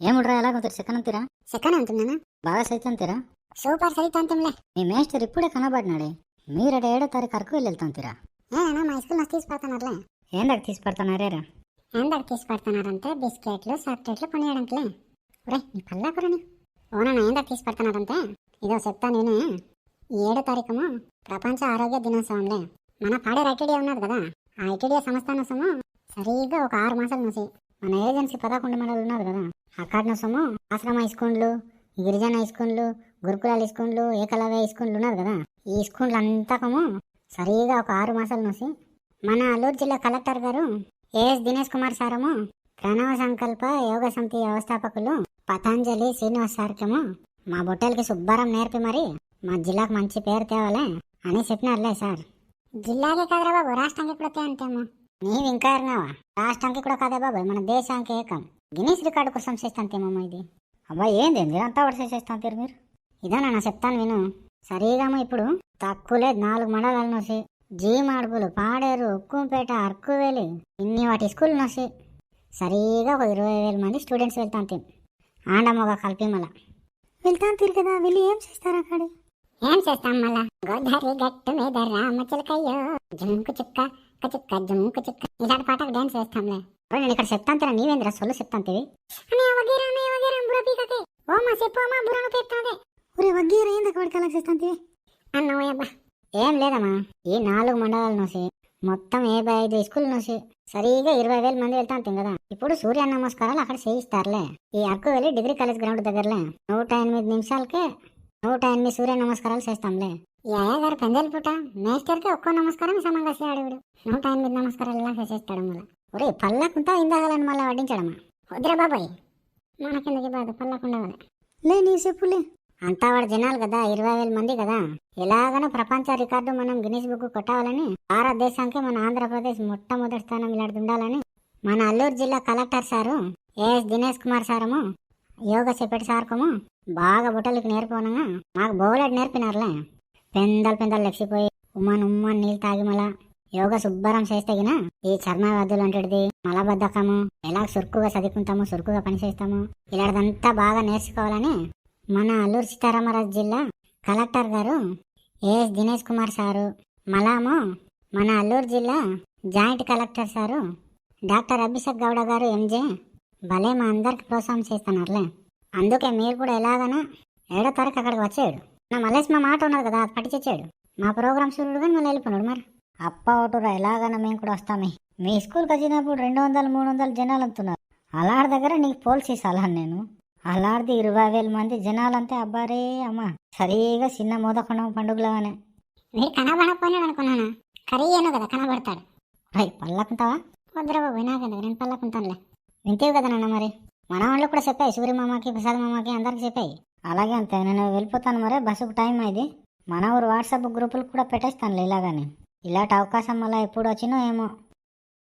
ఏముడ్రా ఎలా కొంత second అంతీరా second అంటున్నానా బాగా సైతం అంతీరా సూపర్ సైట్ అంతంలే మీ మేస్టర్ ఇప్పుడే కనబడినాడే. మీరట ఏడో తారీఖు అరకు వెళ్ళి వెళ్తాంతీరా ఏనా మా స్కూల్ నుంచి తీసి పెడతానట్లే ఏందాక తీసి పెడతానారేరా ఏందాక తీసి పెడతానారంటే బిస్కెట్లు చాక్లెట్లు కొనియడానికిలే ఒరే నీ పల్లా కూరని. ఓనా ఏందాక తీసి పెడతానారంటే ఇదో చెప్తా నేను ఈ ఏడో తారీఖుము ప్రపంచ ఆరోగ్య దినోత్సవంలే. మన పాడే ఐటీడీఏ ఉన్నది కదా. ఆ ఐటీడీఏ సంస్థానోసము సరిగ్గా ఒక ఆరు మాసాల నుంచి మన ఏజెన్సీ పదకొండు మండలు ఉన్నారు కదా. అక్కడ నోసము ఆశ్రమ స్కూళ్ళు గిరిజన స్కూళ్ళు గురుకులాల స్కూళ్ళు ఏకలవ్య స్కూళ్ళు ఉన్నారు కదా. ఈ స్కూళ్ళు అంతకము సరిగా ఒక ఆరు మాసాల నుంచి మన అల్లూరు జిల్లా కలెక్టర్ గారు ఏఎస్ దినేష్ కుమార్ సారము ప్రణవ సంకల్ప యోగ సమితి వ్యవస్థాపకులు పతంజలి శ్రీనివాస్ సార్కేమో మా బొట్టెలకి శుభ్రం నేర్పి మరి మా జిల్లాకు మంచి పేరు తేవాలే అని చెప్పినారులే సార్. జిల్లాకే కదరా బాబు రాష్ట్రానికి కూడా తే అంతేమో నీవు ఇంకా అన్నావా రాష్ట్రానికి కూడా కాదే బాబాయ్ మన దేశానికి ఏకం. గినీస్ రికార్డు కోసం చేస్తాంతేమో ఇది. అబ్బా ఏంది ఏంది వరుస చేస్తాంతారు చేస్తాం మీరు? ఇదేనా నా చెప్తాను విను. సరిగాము ఇప్పుడు తక్కువలే నాలుగు మండలాల నుంచి జీమాడుపులు పాడేరు ఉక్కుంపేట అరకువేలి ఇన్ని వాటి స్కూల్ నోసి. సరిగా ఒక ఇరవై వేల మంది స్టూడెంట్స్ వెళ్తాంతి ఆండమ్మగా కలిపి మళ్ళా. వెళ్తాంతీరు కదా వెళ్ళి ఏం చేస్తారు అక్కడ? ఏం చేస్తాం మళ్ళా? గోదావరి గట్టు మీద రామ చిలకయ్యో. జుంకు చుక్క చుక్క జుంకు చుక్క. ఇలాంటి పాటకు డాన్స్ వేస్తాంలే. నేను ఇక్కడ చెప్తాను తీరా నీవేంద్ర సొల్లు చెప్తాంతివి ఓ మా చెప్పు మా బుర్రను పెడతాదే ఒరే వగ్గీర ఏంది ఏం లేదమ్మా. ఈ నాలుగు మండలాల నుంచి మొత్తం యాభై ఐదు స్కూల్ నుంచి సరిగా ఇరవై వేల మంది వెళ్తాంటాం కదా. ఇప్పుడు సూర్య నమస్కారాలు అక్కడ చేయిస్తారులే. ఈ అరకు వెళ్ళి డిగ్రీ కాలేజ్ గ్రౌండ్ దగ్గరలే. నూట ఎనిమిది నిమిషాలకే నూట ఎనిమిది సూర్య నమస్కారాలు చేస్తాంలే. ఈ అయ్యగారు పెందెల పుట మేస్టర్కి ఒక్కో నమస్కారం సమంగా చేయడు నూట ఎనిమిది నమస్కారాలు ఇలా చేసేస్తాడు మళ్ళీ. ఒరే పల్లకుంటా ఇందాలని మళ్ళీ వడ్డించడమా వద్దురా బాబాయ్. మనకెందుకు బాధ? పల్లకుండా లే నీ చెప్పులే అంతా వాడు జనాలు కదా ఇరవై వేల మంది కదా. ఎలాగనో ప్రపంచ రికార్డు మనం గిన్నీస్ బుక్ కొట్టాలని భారతదేశానికి మన ఆంధ్రప్రదేశ్ మొట్టమొదటి స్థానం ఇలాంటి ఉండాలని మన అల్లూరు జిల్లా collector sir AS Dinesh Kumar సారము యోగా చెప్పేటి సార్కము బాగా బుట్టలకి నేర్పోనగా మాకు బోలెడ్ నేర్పినారులే. పెందలు పెందలు లెక్సిపోయి ఉమ్మన్ ఉమ్మన్ నీళ్ళు తాగి మళ్ళా యోగ శుభ్రం చేస్తే గిన ఈ చర్మ వ్యాధులు అంటేది మలబద్ధకము ఎలా సురుకుగా చదువుకుంటాము సురుకుగా పని చేస్తాము ఇలాంటిదంతా బాగా నేర్చుకోవాలని మన అల్లూరు సీతారామరాజు జిల్లా కలెక్టర్ గారు ఏఎస్ దినేష్ కుమార్ సారు మలాము మన అల్లూరు జిల్లా joint collector sir doctor Abhishek Gowda గారు ఎంజే భలే మా అందరికి ప్రోత్సాహం చేస్తున్నారులే. అందుకే మీరు కూడా ఎలాగనా ఏడో తారీఖు అక్కడికి వచ్చాడు నా మలేసి మా మాట ఉన్నారు కదా అది పట్టించాడు మా ప్రోగ్రామ్ సూర్యుడు కానీ మళ్ళీ వెళ్ళిపోయాడు మరి. అప్ప ఒకటురా ఎలాగైనా మేము కూడా వస్తామే. మీ స్కూల్కి వచ్చినప్పుడు రెండు వందలు మూడు వందలు జనాలు అంటున్నారు. అలాంటి దగ్గర నీకు పోల్చి సలహా నేను. అలాంటిది ఇరవై వేల మంది జనాలంటే అబ్బారే అమ్మ. సరిగా చిన్న మోదకొండ పండుగలాగానే మీరు కనబడకపోయినాడు అనుకున్నాను? కరీయను కదా కనబడతాడు. రై పల్లకుంటావా వద్దురా బాబు నాకెందుకు నేను పల్లకుంటానులే వింటేవి కదా నాన్న మరి. మన వాళ్ళు కూడా చెప్పాయి సూర్య మామకి ప్రసాద్ మామకి అందరికి చెప్పాయి. అలాగే అంతే నేను వెళ్ళిపోతాను మరి బస్సుకు టైం అయింది. మన ఊరు వాట్సాప్ గ్రూపులు కూడా పెట్టేస్తానులే ఇలాగానే. ఇలాంటి అవకాశం మళ్ళీ ఎప్పుడు వచ్చినో ఏమో.